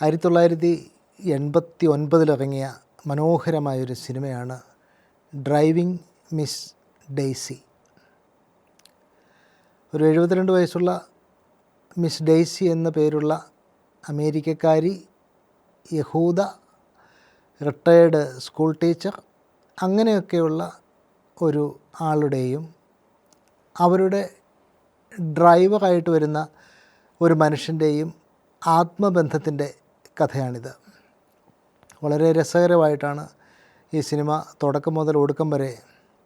ആയിരത്തി തൊള്ളായിരത്തി എൺപത്തി ഒൻപതിലിറങ്ങിയ മനോഹരമായൊരു സിനിമയാണ് ഡ്രൈവിംഗ് മിസ് ഡെയ്സി. ഒരു എഴുപത്തിരണ്ട് വയസ്സുള്ള മിസ് ഡെയ്സി എന്ന പേരുള്ള അമേരിക്കക്കാരി യഹൂദ റിട്ടയേർഡ് സ്കൂൾ ടീച്ചർ അങ്ങനെയൊക്കെയുള്ള ഒരു ആളുടെയും അവരുടെ ഡ്രൈവറായിട്ട് വരുന്ന ഒരു മനുഷ്യന്റെയും ആത്മബന്ധത്തിന്റെ കഥയാണിത്. വളരെ രസകരമായിട്ടാണ് ഈ സിനിമ തുടക്കം മുതൽ ഒടുക്കം വരെ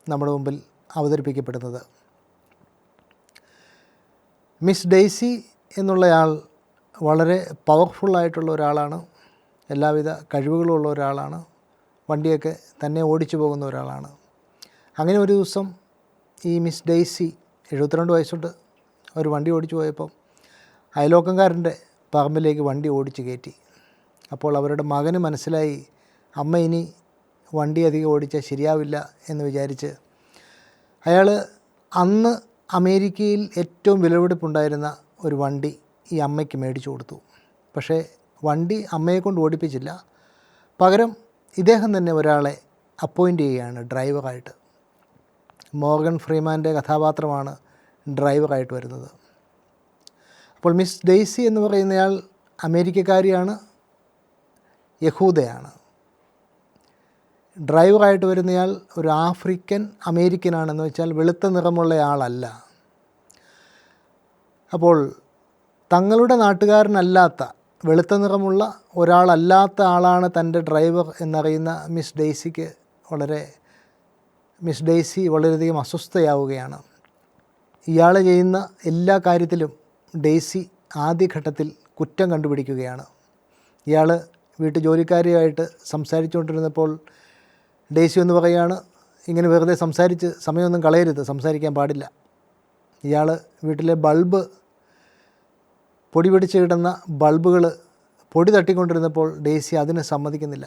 നമ്മുടെ മുമ്പിൽ അവതരിപ്പിക്കപ്പെടുന്നത്. മിസ് ഡെയ്സി എന്നുള്ളയാൾ വളരെ പവർഫുള്ളായിട്ടുള്ള ഒരാളാണ്. എല്ലാവിധ കഴിവുകളുള്ള ഒരാളാണ്. വണ്ടിയൊക്കെ തന്നെ ഓടിച്ചു പോകുന്ന ഒരാളാണ്. അങ്ങനെ ഒരു ദിവസം ഈ മിസ് ഡെയ്സി എഴുപത്തിരണ്ട് വയസ്സുണ്ട്. ഒരു വണ്ടി ഓടിച്ചു പോയപ്പം അയലോക്കംകാരന്റെ പറമ്പിലേക്ക് വണ്ടി ഓടിച്ച് കയറ്റി. അപ്പോൾ അവരുടെ മകന് മനസ്സിലായി അമ്മ ഇനി വണ്ടി അധികം ഓടിച്ചാൽ ശരിയാവില്ല എന്ന് വിചാരിച്ച് അയാൾ അന്ന് അമേരിക്കയിൽ ഏറ്റവും വിലപിടിപ്പുണ്ടായിരുന്ന ഒരു വണ്ടി ഈ അമ്മയ്ക്ക് മേടിച്ചു കൊടുത്തു. പക്ഷേ വണ്ടി അമ്മയെ കൊണ്ട് ഓടിപ്പിച്ചില്ല. പകരം ഇദ്ദേഹം തന്നെ ഒരാളെ അപ്പോയിന്റ് ചെയ്യുകയാണ് ഡ്രൈവറായിട്ട്. മോർഗൻ ഫ്രീമാന്റെ കഥാപാത്രമാണ് ഡ്രൈവറായിട്ട് വരുന്നത്. അപ്പോൾ മിസ് ഡെയ്സി എന്ന് പറയുന്നയാൾ അമേരിക്കക്കാരിയാണ്. യഹൂദയാണ്. ഡ്രൈവറായിട്ട് വരുന്നയാൾ ഒരു ആഫ്രിക്കൻ അമേരിക്കനാണെന്ന് വെച്ചാൽ വെളുത്ത നിറമുള്ള ആളല്ല. അപ്പോൾ തങ്ങളുടെ നാട്ടുകാരനല്ലാത്ത വെളുത്ത നിറമുള്ള ഒരാളല്ലാത്ത ആളാണ് തന്റെ ഡ്രൈവർ എന്നറിയുന്ന മിസ് ഡെയ്സിക്ക് വളരെ മിസ് ഡെയ്സി വളരെയധികം അസ്വസ്ഥയാവുകയാണ്. ഇയാൾ ചെയ്യുന്ന എല്ലാ കാര്യത്തിലും ഡെയ്സി ആദ്യഘട്ടത്തിൽ കുറ്റം കണ്ടുപിടിക്കുകയാണ്. ഇയാൾ വീട്ടു ജോലിക്കാരിയായിട്ട് സംസാരിച്ചുകൊണ്ടിരുന്നപ്പോൾ ഡേസി എന്ന് പറയുകയാണ് ഇങ്ങനെ വെറുതെ സംസാരിച്ച് സമയമൊന്നും കളയരുത് സംസാരിക്കാൻ പാടില്ല. ഇയാൾ വീട്ടിലെ ബൾബ് പൊടി പിടിച്ച് കിടന്ന ബൾബുകൾ പൊടി തട്ടിക്കൊണ്ടിരുന്നപ്പോൾ ഡേസി അതിന് സമ്മതിക്കുന്നില്ല.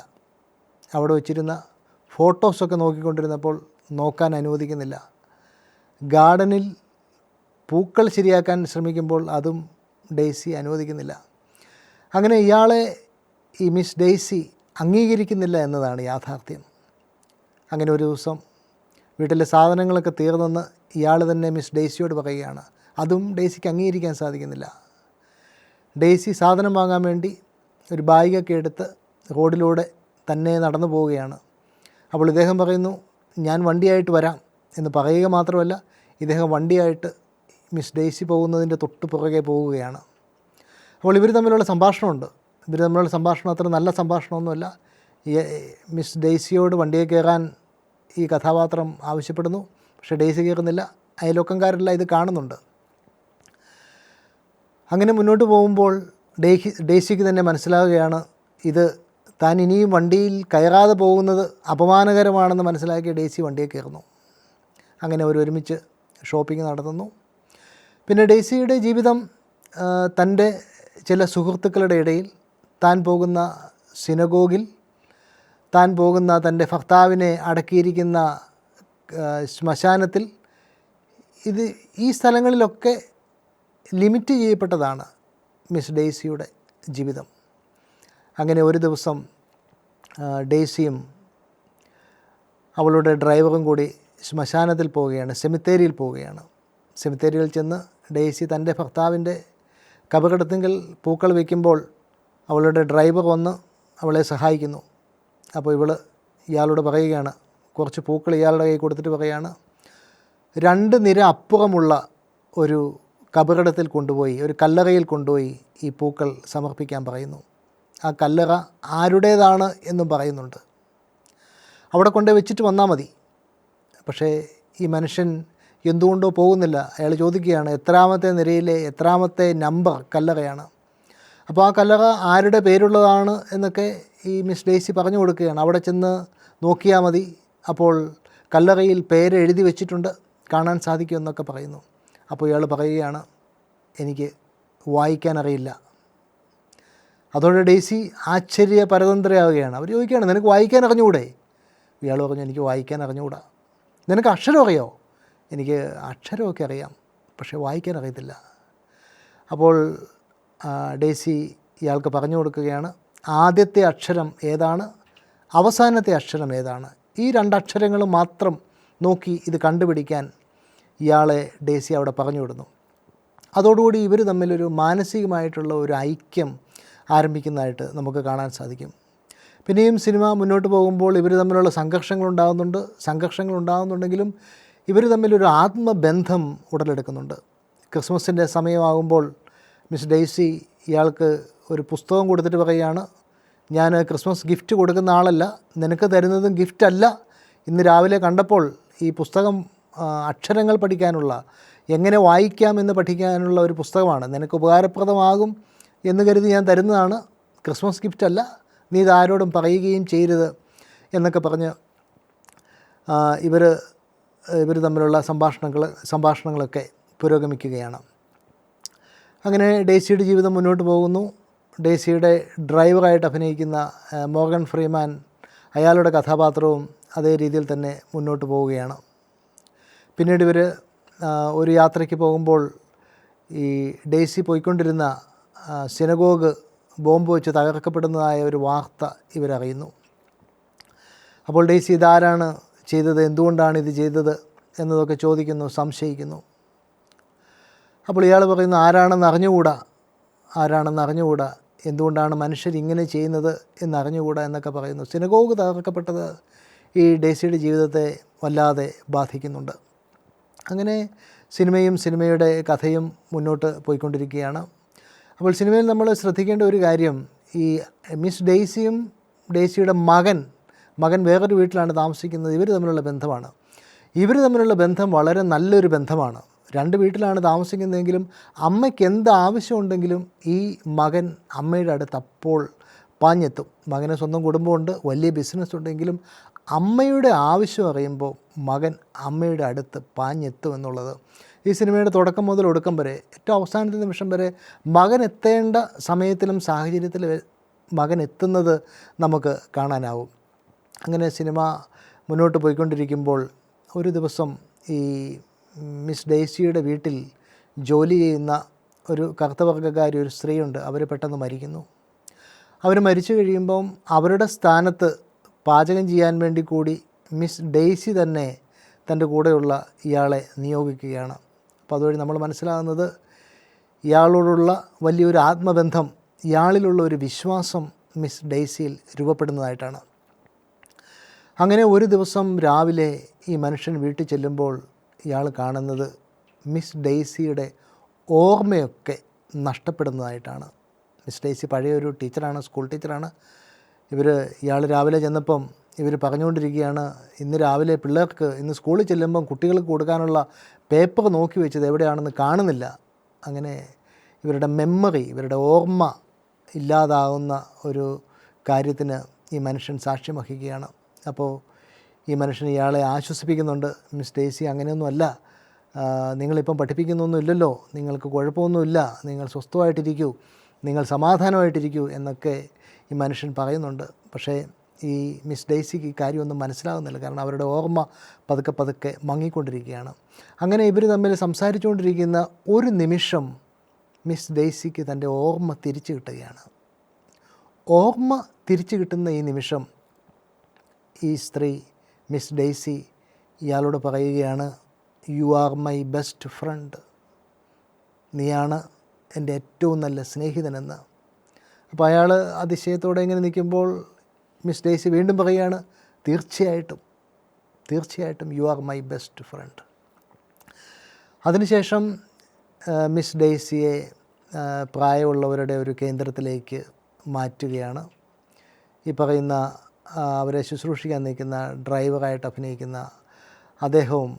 അവിടെ വച്ചിരുന്ന ഫോട്ടോസൊക്കെ നോക്കിക്കൊണ്ടിരുന്നപ്പോൾ നോക്കാൻ അനുവദിക്കുന്നില്ല. ഗാർഡനിൽ പൂക്കൾ ശരിയാക്കാൻ ശ്രമിക്കുമ്പോൾ അതും ഡേസി അനുവദിക്കുന്നില്ല. അങ്ങനെ ഇയാളെ ഈ മിസ് ഡെയ്സി അംഗീകരിക്കുന്നില്ല എന്നതാണ് യാഥാർത്ഥ്യം. അങ്ങനെ ഒരു ദിവസം വീട്ടിലെ സാധനങ്ങളൊക്കെ തീർന്നെന്ന് ഇയാൾ തന്നെ മിസ് ഡെയ്സിയോട് പറയുകയാണ്. അതും ഡെയ്സിക്ക് അംഗീകരിക്കാൻ സാധിക്കുന്നില്ല. ഡെയ്സി സാധനം വാങ്ങാൻ വേണ്ടി ഒരു ബാഗൊക്കെ എടുത്ത് റോഡിലൂടെ തന്നെ നടന്നു പോവുകയാണ്. അപ്പോൾ ഇദ്ദേഹം പറയുന്നു ഞാൻ വണ്ടിയായിട്ട് വരാം എന്ന് പറയുക മാത്രമല്ല ഇദ്ദേഹം വണ്ടിയായിട്ട് മിസ് ഡെയ്സി പോകുന്നതിന്റെ തൊട്ട് പുറകെ പോവുകയാണ്. അപ്പോൾ ഇവർ തമ്മിലുള്ള സംഭാഷണമുണ്ട്. ഇവർ തമ്മിലുള്ള സംഭാഷണം അത്ര നല്ല സംഭാഷണമൊന്നുമല്ല. മിസ് ഡെയ്സിയോട് വണ്ടിയെ കയറാൻ ഈ കഥാപാത്രം ആവശ്യപ്പെടുന്നു. പക്ഷേ ഡെയ്സി കയറുന്നില്ല. അയലോക്കംകാരെല്ലാം ഇത് കാണുന്നുണ്ട്. അങ്ങനെ മുന്നോട്ട് പോകുമ്പോൾ ഡെയ്സി ഡെയ്സിക്ക് തന്നെ മനസ്സിലാവുകയാണ് ഇത് താൻ ഇനിയും വണ്ടിയിൽ കയറാതെ പോകുന്നത് അപമാനകരമാണെന്ന് മനസ്സിലാക്കിയ ഡെയ്സി വണ്ടിയെ കയറുന്നു. അങ്ങനെ അവർ ഒരുമിച്ച് ഷോപ്പിംഗ് നടത്തുന്നു. പിന്നെ ഡെയ്സിയുടെ ജീവിതം തന്റെ ചില സുഹൃത്തുക്കളുടെ ഇടയിൽ താൻ പോകുന്ന സിനഗോഗിൽ താൻ പോകുന്ന തന്റെ ഭർത്താവിനെ അടക്കിയിരിക്കുന്ന ശ്മശാനത്തിൽ ഇത് ഈ സ്ഥലങ്ങളിലൊക്കെ ലിമിറ്റ് ചെയ്യപ്പെട്ടതാണ് മിസ് ഡെയ്സിയുടെ ജീവിതം. അങ്ങനെ ഒരു ദിവസം ഡെയ്സിയും അവളുടെ ഡ്രൈവറും കൂടി ശ്മശാനത്തിൽ പോവുകയാണ് സെമിത്തേരിയിൽ പോവുകയാണ്. സെമിത്തേരിയിൽ ചെന്ന് ഡെയ്സി തന്റെ ഭർത്താവിന്റെ കപകടത്തിങ്കിൽ പൂക്കൾ വയ്ക്കുമ്പോൾ അവളുടെ ഡ്രൈവർ വന്ന് അവളെ സഹായിക്കുന്നു. അപ്പോൾ ഇവൾ ഇയാളോട് പറയുകയാണ് കുറച്ച് പൂക്കൾ ഇയാളുടെ കൈ കൊടുത്തിട്ട് പറയുകയാണ് രണ്ട് നിര അപ്പുറമുള്ള ഒരു കബറിടത്തിൽ കൊണ്ടുപോയി ഒരു കല്ലറയിൽ കൊണ്ടുപോയി ഈ പൂക്കൾ സമർപ്പിക്കാൻ പറയുന്നു. ആ കല്ലറ ആരുടേതാണ് എന്നും പറയുന്നുണ്ട്. അവിടെ കൊണ്ട് വെച്ചിട്ട് വന്നാൽ മതി. പക്ഷേ ഈ മനുഷ്യൻ എന്തുകൊണ്ടോ പോകുന്നില്ല. അയാൾ ചോദിക്കുകയാണ് എത്രാമത്തെ നിരയിലെ എത്രാമത്തെ നമ്പർ കല്ലറയാണ്? അപ്പോൾ ആ കല്ലറ ആരുടെ പേരുള്ളതാണ് എന്നൊക്കെ ഈ മിസ് ഡേസി പറഞ്ഞു കൊടുക്കുകയാണ്. അവിടെ ചെന്ന് നോക്കിയാൽ മതി. അപ്പോൾ കല്ലറയിൽ പേര് എഴുതി വെച്ചിട്ടുണ്ട്. കാണാൻ സാധിക്കുമെന്നൊക്കെ പറയുന്നു. അപ്പോൾ ഇയാൾ പറയുകയാണ് എനിക്ക് വായിക്കാൻ അറിയില്ല. അതോടെ ഡേസി ആശ്ചര്യ പരതന്ത്രയാവുകയാണ് അവർ ചോദിക്കുകയാണ് നിനക്ക് വായിക്കാൻ അറിഞ്ഞുകൂടെ? ഇയാൾ പറഞ്ഞു എനിക്ക് വായിക്കാൻ അറിഞ്ഞുകൂടാ. നിനക്ക് അക്ഷരം അറിയോ? എനിക്ക് അക്ഷരമൊക്കെ അറിയാം പക്ഷേ വായിക്കാൻ അറിയത്തില്ല. അപ്പോൾ ഡേസി ഇയാൾക്ക് പറഞ്ഞു കൊടുക്കുകയാണ്. ആദ്യത്തെ അക്ഷരം ഏതാണ്? അവസാനത്തെ അക്ഷരം ഏതാണ്? ഈ രണ്ടക്ഷരങ്ങൾ മാത്രം നോക്കി ഇത് കണ്ടുപിടിക്കാൻ ഇയാളെ ഡേസി അവിടെ പറഞ്ഞു വിടുന്നു. അതോടുകൂടി ഇവർ തമ്മിലൊരു മാനസികമായിട്ടുള്ള ഒരു ഐക്യം ആരംഭിക്കുന്നതായിട്ട് നമുക്ക് കാണാൻ സാധിക്കും. പിന്നെയും സിനിമ മുന്നോട്ട് പോകുമ്പോൾ ഇവർ തമ്മിലുള്ള സംഘർഷങ്ങൾ ഉണ്ടാകുന്നുണ്ട്. സംഘർഷങ്ങൾ ഉണ്ടാകുന്നുണ്ടെങ്കിലും ഇവർ തമ്മിലൊരു ആത്മബന്ധം ഉടലെടുക്കുന്നുണ്ട്. ക്രിസ്മസിന്റെ സമയമാകുമ്പോൾ മിസ് ഡെയ്സി ഇയാൾക്ക് ഒരു പുസ്തകം കൊടുത്തിട്ട് പറയുകയാണ് ഞാൻ ക്രിസ്മസ് ഗിഫ്റ്റ് കൊടുക്കുന്ന ആളല്ല നിനക്ക് തരുന്നതും ഗിഫ്റ്റല്ല ഇന്ന് രാവിലെ കണ്ടപ്പോൾ ഈ പുസ്തകം അക്ഷരങ്ങൾ പഠിക്കാനുള്ള എങ്ങനെ വായിക്കാം എന്ന് പഠിക്കാനുള്ള ഒരു പുസ്തകമാണ്. നിനക്ക് ഉപകാരപ്രദമാകും എന്ന് കരുതി ഞാൻ തരുന്നതാണ്. ക്രിസ്മസ് ഗിഫ്റ്റ് അല്ല നീ ഇതാരോടും പറയുകയും ചെയ്യരുത് എന്നൊക്കെ പറഞ്ഞ് ഇവർ ഇവർ തമ്മിലുള്ള സംഭാഷണങ്ങൾ സംഭാഷണങ്ങളൊക്കെ പുരോഗമിക്കുകയാണ്. അങ്ങനെ ഡേസിയുടെ ജീവിതം മുന്നോട്ട് പോകുന്നു. ഡേസിയുടെ ഡ്രൈവറായിട്ട് അഭിനയിക്കുന്ന മോർഗൻ ഫ്രീമാൻ അയാളുടെ കഥാപാത്രവും അതേ രീതിയിൽ തന്നെ മുന്നോട്ട് പോവുകയാണ്. പിന്നീട് ഇവർ ഒരു യാത്രയ്ക്ക് പോകുമ്പോൾ ഈ ഡേസി പോയിക്കൊണ്ടിരുന്ന സിനഗോഗ് ബോംബ് വെച്ച് തകർക്കപ്പെടുന്നതായ ഒരു വാർത്ത ഇവരറിയുന്നു. അപ്പോൾ ഡേസി ഇതാരാണ് ചെയ്തത്? എന്തുകൊണ്ടാണ് ഇത് ചെയ്തത്? എന്നതൊക്കെ ചോദിക്കുന്നു സംശയിക്കുന്നു. അപ്പോൾ ഇയാൾ പറയുന്നത് ആരാണെന്ന് അറിഞ്ഞുകൂടാ? ആരാണെന്ന് അറിഞ്ഞുകൂടാ? എന്തുകൊണ്ടാണ് മനുഷ്യർ ഇങ്ങനെ ചെയ്യുന്നത് എന്നറിഞ്ഞുകൂടാ? എന്നൊക്കെ പറയുന്നു. സിനഗോഗ് തകർക്കപ്പെട്ടത് ഈ ഡേസിയുടെ ജീവിതത്തെ വല്ലാതെ ബാധിക്കുന്നുണ്ട്. അങ്ങനെ സിനിമയും സിനിമയുടെ കഥയും മുന്നോട്ട് പോയിക്കൊണ്ടിരിക്കുകയാണ്. അപ്പോൾ സിനിമയിൽ നമ്മൾ ശ്രദ്ധിക്കേണ്ട ഒരു കാര്യം ഈ മിസ് ഡെയ്സിയും ഡേസിയുടെ മകൻ മകൻ വേറൊരു വീട്ടിലാണ് താമസിക്കുന്നത് ഇവർ തമ്മിലുള്ള ബന്ധമാണ്. ഇവർ തമ്മിലുള്ള ബന്ധം വളരെ നല്ലൊരു ബന്ധമാണ്. രണ്ട് വീട്ടിലാണ് താമസിക്കുന്നതെങ്കിലും അമ്മയ്ക്ക് എന്ത് ആവശ്യമുണ്ടെങ്കിലും ഈ മകൻ അമ്മയുടെ അടുത്ത് അപ്പോൾ പാഞ്ഞെത്തും. മകന് സ്വന്തം കുടുംബമുണ്ട് വലിയ ബിസിനസ് ഉണ്ടെങ്കിലും അമ്മയുടെ ആവശ്യം അറിയുമ്പോൾ മകൻ അമ്മയുടെ അടുത്ത് പാഞ്ഞെത്തും എന്നുള്ളത്. ഈ സിനിമയുടെ തുടക്കം മുതൽ ഒടുക്കം വരെ ഏറ്റവും അവസാനത്തെ നിമിഷം വരെ മകൻ എത്തേണ്ട സമയത്തിലും സാഹചര്യത്തിലും മകൻ എത്തുന്നത് നമുക്ക് കാണാനാവും. അങ്ങനെ സിനിമ മുന്നോട്ട് പോയിക്കൊണ്ടിരിക്കുമ്പോൾ ഒരു ദിവസം ഈ മിസ് ഡേസിയുടെ വീട്ടിൽ ജോലി ചെയ്യുന്ന ഒരു കറുത്തവർഗക്കാരി ഒരു സ്ത്രീയുണ്ട്. അവർ പെട്ടെന്ന് മരിക്കുന്നു. അവർ മരിച്ചു കഴിയുമ്പം അവരുടെ സ്ഥാനത്ത് പാചകം ചെയ്യാൻ വേണ്ടി കൂടി മിസ് ഡെയ്സി തന്നെ തന്റെ കൂടെയുള്ള ഇയാളെ നിയോഗിക്കുകയാണ്. അപ്പോൾ അതുവഴി നമ്മൾ മനസ്സിലാകുന്നത് ഇയാളോടുള്ള വലിയൊരു ആത്മബന്ധം ഇയാളിലുള്ള ഒരു വിശ്വാസം മിസ് ഡെയ്സിയിൽ രൂപപ്പെടുന്നതായിട്ടാണ്. അങ്ങനെ ഒരു ദിവസം രാവിലെ ഈ മനുഷ്യൻ വീട്ടിൽ ചെല്ലുമ്പോൾ ഇയാൾ കാണുന്നത് മിസ് ഡെയ്സിയുടെ ഓർമ്മയൊക്കെ നഷ്ടപ്പെടുന്നതായിട്ടാണ്. മിസ് ഡെയ്സി പഴയ ഒരു ടീച്ചറാണ് സ്കൂൾ ടീച്ചറാണ്. ഇവർ ഇയാൾ രാവിലെ ചെന്നപ്പം ഇവർ പറഞ്ഞുകൊണ്ടിരിക്കുകയാണ് ഇന്ന് രാവിലെ പിള്ളേർക്ക് ഇന്ന് സ്കൂളിൽ ചെല്ലുമ്പം കുട്ടികൾക്ക് കൊടുക്കാനുള്ള പേപ്പർ നോക്കി വെച്ചത് എവിടെയാണെന്ന് കാണുന്നില്ല. അങ്ങനെ ഇവരുടെ മെമ്മറി ഇവരുടെ ഓർമ്മ ഇല്ലാതാകുന്ന ഒരു കാര്യത്തിന് ഈ മനുഷ്യൻ സാക്ഷ്യം വഹിക്കുകയാണ്. അപ്പോൾ ഈ മനുഷ്യൻ ഇയാളെ ആശ്വസിപ്പിക്കുന്നുണ്ട്. മിസ് ഡേസി അങ്ങനെയൊന്നുമല്ല. നിങ്ങളിപ്പം പഠിപ്പിക്കുന്നൊന്നും ഇല്ലല്ലോ നിങ്ങൾക്ക് കുഴപ്പമൊന്നുമില്ല. നിങ്ങൾ സ്വസ്ഥമായിട്ടിരിക്കൂ. നിങ്ങൾ സമാധാനമായിട്ടിരിക്കൂ എന്നൊക്കെ ഈ മനുഷ്യൻ പറയുന്നുണ്ട്. പക്ഷേ ഈ മിസ് ഡേസിക്ക് ഈ കാര്യമൊന്നും മനസ്സിലാകുന്നില്ല. കാരണം അവരുടെ ഓർമ്മ പതുക്കെ പതുക്കെ മങ്ങിക്കൊണ്ടിരിക്കുകയാണ്. അങ്ങനെ ഇവർ തമ്മിൽ സംസാരിച്ചുകൊണ്ടിരിക്കുന്ന ഒരു നിമിഷം മിസ് ഡേസിക്ക് തന്റെ ഓർമ്മ തിരിച്ചു കിട്ടുകയാണ്. ഓർമ്മ തിരിച്ചു കിട്ടുന്ന ഈ നിമിഷം ഈ സ്ത്രീ മിസ് ഡെയ്സി ഇയാളോട് പറയുകയാണ് you are my best friend നീയാണ് എന്റെ ഏറ്റവും നല്ല സ്നേഹിതനെന്ന്. അപ്പോൾ അയാൾ അതിശയത്തോടെ ഇങ്ങനെ നിൽക്കുമ്പോൾ മിസ് ഡെയ്സി വീണ്ടും പറയുകയാണ് തീർച്ചയായിട്ടും തീർച്ചയായിട്ടും you are my best friend അതിനുശേഷം മിസ് ഡെയ്സിയെ പ്രായമുള്ളവരുടെ ഒരു കേന്ദ്രത്തിലേക്ക് മാറ്റുകയാണ്. ഈ പറയുന്ന അവരെ ശുശ്രൂഷിക്കാൻ നിൽക്കുന്ന ഡ്രൈവറായിട്ട് അഭിനയിക്കുന്ന അദ്ദേഹവും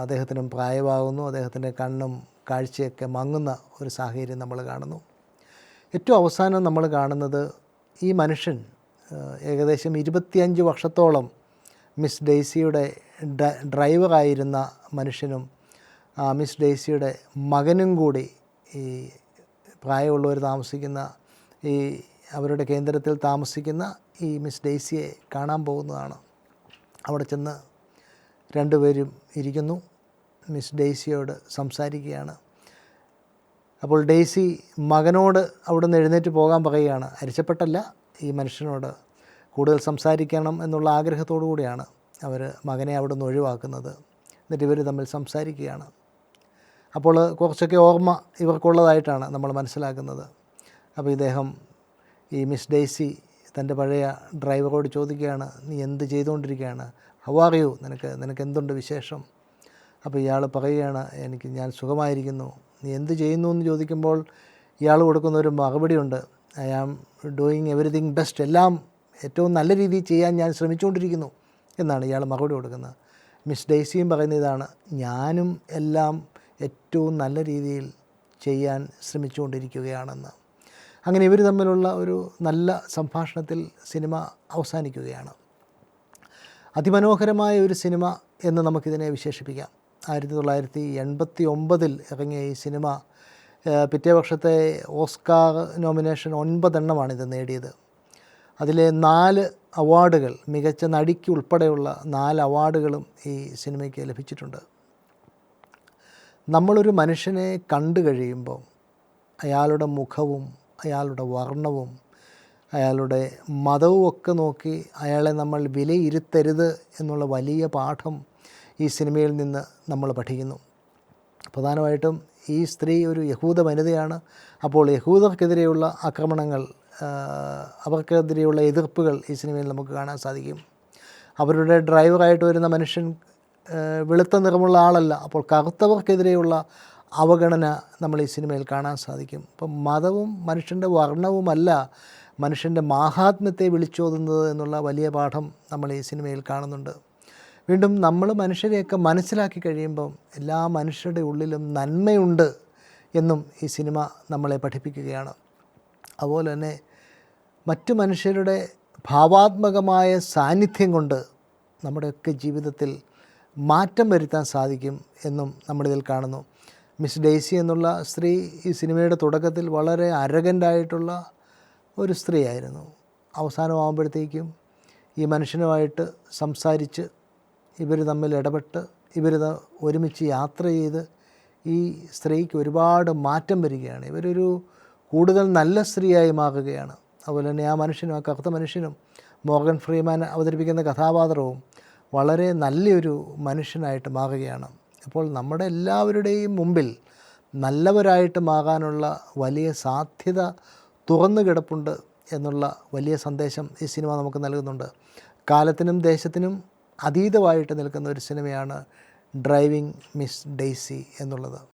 അദ്ദേഹത്തിനും പ്രായമാകുന്നു. അദ്ദേഹത്തിന്റെ കണ്ണും കാഴ്ചയൊക്കെ മങ്ങുന്ന ഒരു സാഹചര്യം നമ്മൾ കാണുന്നു. ഏറ്റവും അവസാനം നമ്മൾ കാണുന്നത് ഈ മനുഷ്യൻ ഏകദേശം ഇരുപത്തിയഞ്ച് വർഷത്തോളം മിസ് ഡെയ്സിയുടെ ഡ്രൈവറായിരുന്ന മനുഷ്യനും മിസ് ഡെയ്സിയുടെ മകനും കൂടി ഈ പ്രായമുള്ളവർ താമസിക്കുന്ന ഈ അവരുടെ കേന്ദ്രത്തിൽ താമസിക്കുന്ന ഈ മിസ് ഡേസിയെ കാണാൻ പോകുന്നതാണ്. അവിടെ ചെന്ന് രണ്ടുപേരും ഇരിക്കുന്നു. മിസ് ഡേസിയോട് സംസാരിക്കുകയാണ്. അപ്പോൾ ഡേസി മകനോട് അവിടെ നിന്ന് എഴുന്നേറ്റ് പോകാൻ പറയുകയാണ്. അരിച്ചപ്പെട്ടല്ല ഈ മനുഷ്യനോട് കൂടുതൽ സംസാരിക്കണം എന്നുള്ള ആഗ്രഹത്തോടു കൂടിയാണ് അവർ മകനെ അവിടെ നിന്ന് ഒഴിവാക്കുന്നത്. എന്നിട്ട് ഇവർ തമ്മിൽ സംസാരിക്കുകയാണ്. അപ്പോൾ കുറച്ചൊക്കെ ഓർമ്മ ഇവർക്കുള്ളതായിട്ടാണ് നമ്മൾ മനസ്സിലാക്കുന്നത്. അപ്പോൾ ഇദ്ദേഹം ഈ മിസ് ഡേസി തന്റെ പഴയ ഡ്രൈവറോട് ചോദിക്കുകയാണ് നീ എന്ത് ചെയ്തുകൊണ്ടിരിക്കുകയാണ്? ഹൗ ആർ യു നിനക്ക് നിനക്ക് എന്തുണ്ട് വിശേഷം? അപ്പോൾ ഇയാൾ പറയുകയാണ് എനിക്ക് ഞാൻ സുഖമായിരിക്കുന്നു. നീ എന്ത് ചെയ്യുന്നു? എന്ന് ചോദിക്കുമ്പോൾ ഇയാൾ കൊടുക്കുന്ന ഒരു മറുപടിയുണ്ട് I am doing everything best എല്ലാം ഏറ്റവും നല്ല രീതിയിൽ ചെയ്യാൻ ഞാൻ ശ്രമിച്ചുകൊണ്ടിരിക്കുന്നു എന്നാണ് ഇയാൾ മറുപടി കൊടുക്കുന്നത്. മിസ് ഡേസിയും പറയുന്ന ഇതാണ് ഞാനും എല്ലാം ഏറ്റവും നല്ല രീതിയിൽ ചെയ്യാൻ ശ്രമിച്ചുകൊണ്ടിരിക്കുകയാണെന്ന്. അങ്ങനെ ഇവർ തമ്മിലുള്ള ഒരു നല്ല സംഭാഷണത്തിൽ സിനിമ അവസാനിക്കുകയാണ്. അതിമനോഹരമായ ഒരു സിനിമ എന്ന് നമുക്കിതിനെ വിശേഷിപ്പിക്കാം. ആയിരത്തി തൊള്ളായിരത്തി എൺപത്തി ഒമ്പതിൽ ഇറങ്ങിയ ഈ സിനിമ പിറ്റേ വർഷത്തെ ഓസ്കാർ നോമിനേഷൻ ഒൻപതെണ്ണമാണ് ഇത് നേടിയത്. അതിലെ നാല് അവാർഡുകൾ മികച്ച നടിക്ക് ഉൾപ്പെടെയുള്ള നാല് അവാർഡുകളും ഈ സിനിമയ്ക്ക് ലഭിച്ചിട്ടുണ്ട്. നമ്മളൊരു മനുഷ്യനെ കണ്ടു കഴിയുമ്പോൾ അയാളുടെ മുഖവും അയാളുടെ വർണവും അയാളുടെ മതവും ഒക്കെ നോക്കി അയാളെ നമ്മൾ വിലയിരുത്തരുത് എന്നുള്ള വലിയ പാഠം ഈ സിനിമയിൽ നിന്ന് നമ്മൾ പഠിക്കുന്നു. പ്രധാനമായിട്ടും ഈ സ്ത്രീ ഒരു യഹൂദ വനിതയാണ്. അപ്പോൾ യഹൂദർക്കെതിരെയുള്ള ആക്രമണങ്ങൾ അവർക്കെതിരെയുള്ള എതിർപ്പുകൾ ഈ സിനിമയിൽ നമുക്ക് കാണാൻ സാധിക്കും. അവരുടെ ഡ്രൈവറായിട്ട് വരുന്ന മനുഷ്യൻ വെളുത്ത നിറമുള്ള ആളല്ല. അപ്പോൾ കറുത്തവർക്കെതിരെയുള്ള അവഗണന നമ്മൾ ഈ സിനിമയിൽ കാണാൻ സാധിക്കും. അപ്പം മതവും മനുഷ്യന്റെ വർണവുമല്ല മനുഷ്യന്റെ മാഹാത്മ്യത്തെ വിളിച്ചോതുന്നത് എന്നുള്ള വലിയ പാഠം നമ്മൾ ഈ സിനിമയിൽ കാണുന്നുണ്ട്. വീണ്ടും നമ്മൾ മനുഷ്യരെയൊക്കെ മനസ്സിലാക്കി കഴിയുമ്പം എല്ലാ മനുഷ്യരുടെ ഉള്ളിലും നന്മയുണ്ട് എന്നും ഈ സിനിമ നമ്മളെ പഠിപ്പിക്കുകയാണ്. അതുപോലെ തന്നെ മറ്റു മനുഷ്യരുടെ ഭാവാത്മകമായ സാന്നിധ്യം കൊണ്ട് നമ്മുടെയൊക്കെ ജീവിതത്തിൽ മാറ്റം വരുത്താൻ സാധിക്കും എന്നും നമ്മളിതിൽ കാണുന്നു. മിസ് ഡേസി എന്നുള്ള സ്ത്രീ ഈ സിനിമയുടെ തുടക്കത്തിൽ വളരെ അരഗന്റായിട്ടുള്ള ഒരു സ്ത്രീയായിരുന്നു. അവസാനമാകുമ്പോഴത്തേക്കും ഈ മനുഷ്യനുമായിട്ട് സംസാരിച്ച് ഇവർ തമ്മിൽ ഇടപെട്ട് ഇവർ ഒരുമിച്ച് യാത്ര ചെയ്ത് ഈ സ്ത്രീക്ക് ഒരുപാട് മാറ്റം വരികയാണ്. ഇവരൊരു കൂടുതൽ നല്ല സ്ത്രീയായി മാറുകയാണ്. അതുപോലെ തന്നെ ആ മനുഷ്യനും ആ കറുത്ത മനുഷ്യനും മോർഗൻ ഫ്രീമാൻ അവതരിപ്പിക്കുന്ന കഥാപാത്രവും വളരെ നല്ലൊരു മനുഷ്യനായിട്ട് മാറുകയാണ്. അപ്പോൾ നമ്മുടെ എല്ലാവരുടെയും മുമ്പിൽ നല്ലവരായിട്ട് മാകാനുള്ള വലിയ സാധ്യത തുറന്നു കിടപ്പുണ്ട് എന്നുള്ള വലിയ സന്ദേശം ഈ സിനിമ നമുക്ക് നൽകുന്നുണ്ട്. കാലത്തിനും ദേശത്തിനും അതീതമായിട്ട് നിൽക്കുന്ന ഒരു സിനിമയാണ് ഡ്രൈവിംഗ് മിസ് ഡെയ്സി എന്നുള്ളത്.